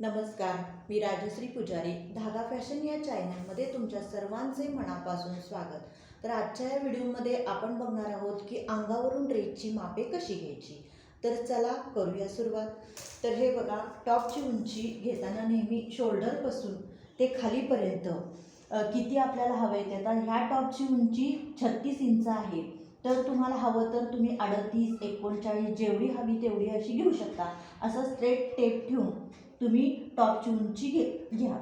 नमस्कार मी राजश्री पुजारी धागा फॅशन या चॅनलमध्ये तुमच्या सर्वांचे मनापासून स्वागत. तर आजच्या या व्हिडिओमध्ये आपण बघणार आहोत की अंगावरून ड्रेसची मापे कशी घ्यायची? तर चला करूया सुरुवात. तर हे बघा टॉपची उंची घेताना नेहमी शोल्डरपासून ते खालीपर्यंत किती आपल्याला हवं आहे ते आता ह्या टॉपची उंची छत्तीस इंच आहे. तर तुम्हाला हवं तर तुम्ही अडतीस एकोणचाळीस जेवढी हवी तेवढी अशी घेऊ शकता. असं स्ट्रेट टेप ठेवून तुम्ही टॉपची उंची घे घ्या.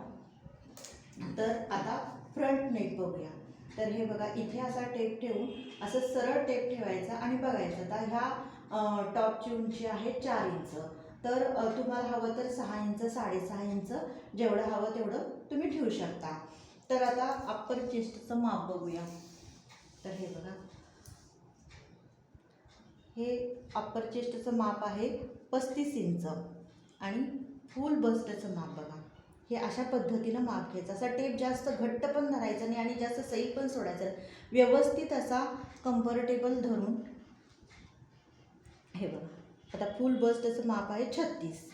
तर आता फ्रंट नेक बघूया. तर हे बघा इथे असा टेप ठेवून असं सरळ टेप ठेवायचा आणि बघायचं. तर ह्या टॉपची उंची आहे चार इंच. तर तुम्हाला हवं तर सहा इंच साडेसहा इंच जेवढं हवं तेवढं तुम्ही ठेवू शकता. तर आता अप्पर चेस्टचं माप बघूया. तर हे बघा. हे अप्पर चेस्टचं माप आहे पस्तीस इंच. आणि फुल बस्टचं माप बघा. हे अशा पद्धतीनं माप घ्यायचं. असा टेप जास्त घट्ट पण धरायचा नाही आणि जास्त सही पण सोडायचं व्यवस्थित असा कम्फर्टेबल धरून हे बघा. आता फुल बस्टचं माप आहे छत्तीस.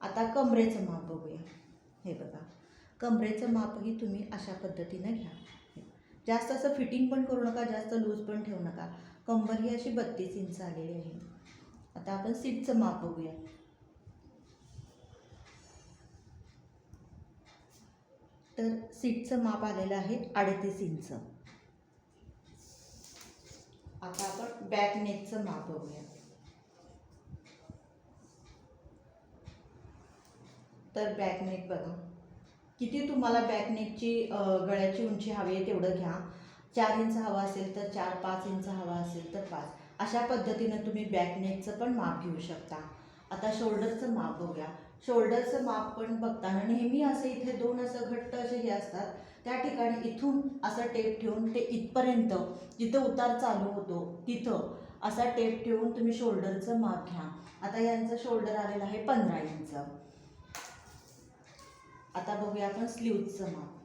आता कमरेचं माप बघूया. हे बघा. कमरेचं मापही तुम्ही अशा पद्धतीनं घ्या. जास्त असं फिटिंग पण करू नका जास्त लूज पण ठेवू नका. कंबर ही अशी बत्तीस इंच आलेली आहे. आता आपण सीटचं माप बघूया. तर सीटचं माप आलेलं आहे अडतीस इंच. आता आपण बॅक नेकचं माप बघूया. तर बॅक नेक बघा. किती तुम्हाला बॅक नेकची गळ्याची उंची हवी आहे तेवढं घ्या. चार इंच हवा असेल तर चार पाच इंच हवा असेल तर पाच. अशा पद्धतीनं तुम्ही बॅक नेकचं पण माप घेऊ शकता. आता शोल्डरचं माप बघूया. शोल्डरचं माप पण बघताना नेहमी असं इथे दोन असं घट्ट असे हे असतात. त्या ठिकाणी इथून असा टेप ठेवून ते इथपर्यंत जिथं उतार चालू होतो तिथं असा टेप ठेवून तुम्ही शोल्डरचं माप घ्या. आता यांचं शोल्डर आलेलं आहे पंधरा इंच. आता बघूया आपण स्लीवचं माप.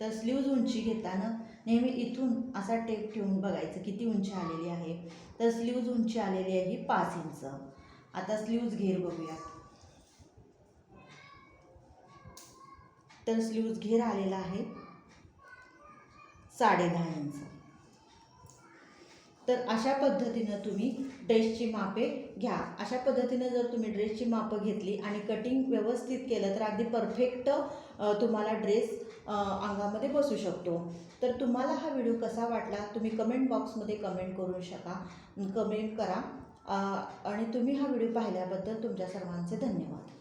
तर स्लीव्ज उंची घेताना नेहमी इथून असा टेप ठेवून बघायचं किती उंची आलेली आहे. तर स्लीव्ज उंची आलेली आहे ही पाच इंच. आता स्लीव्ज घेर बघूया तर स्लीव्ज घेर आलेला आहे. साडे दहा इंच. तर अशा पद्धतीनं तुम्ही ड्रेसची मापे घ्या. अशा पद्धतीनं जर तुम्ही ड्रेसची मापं घेतली आणि कटिंग व्यवस्थित केलं तर अगदी परफेक्ट तुम्हाला ड्रेस अंगामध्ये बसू शकतो. तर तुम्हाला हा व्हिडिओ कसा वाटला तुम्ही कमेंट बॉक्समध्ये कमेंट करू शका. कमेंट करा. आणि तुम्ही हा व्हिडिओ पाहिल्याबद्दल तुमच्या सर्वांचे धन्यवाद.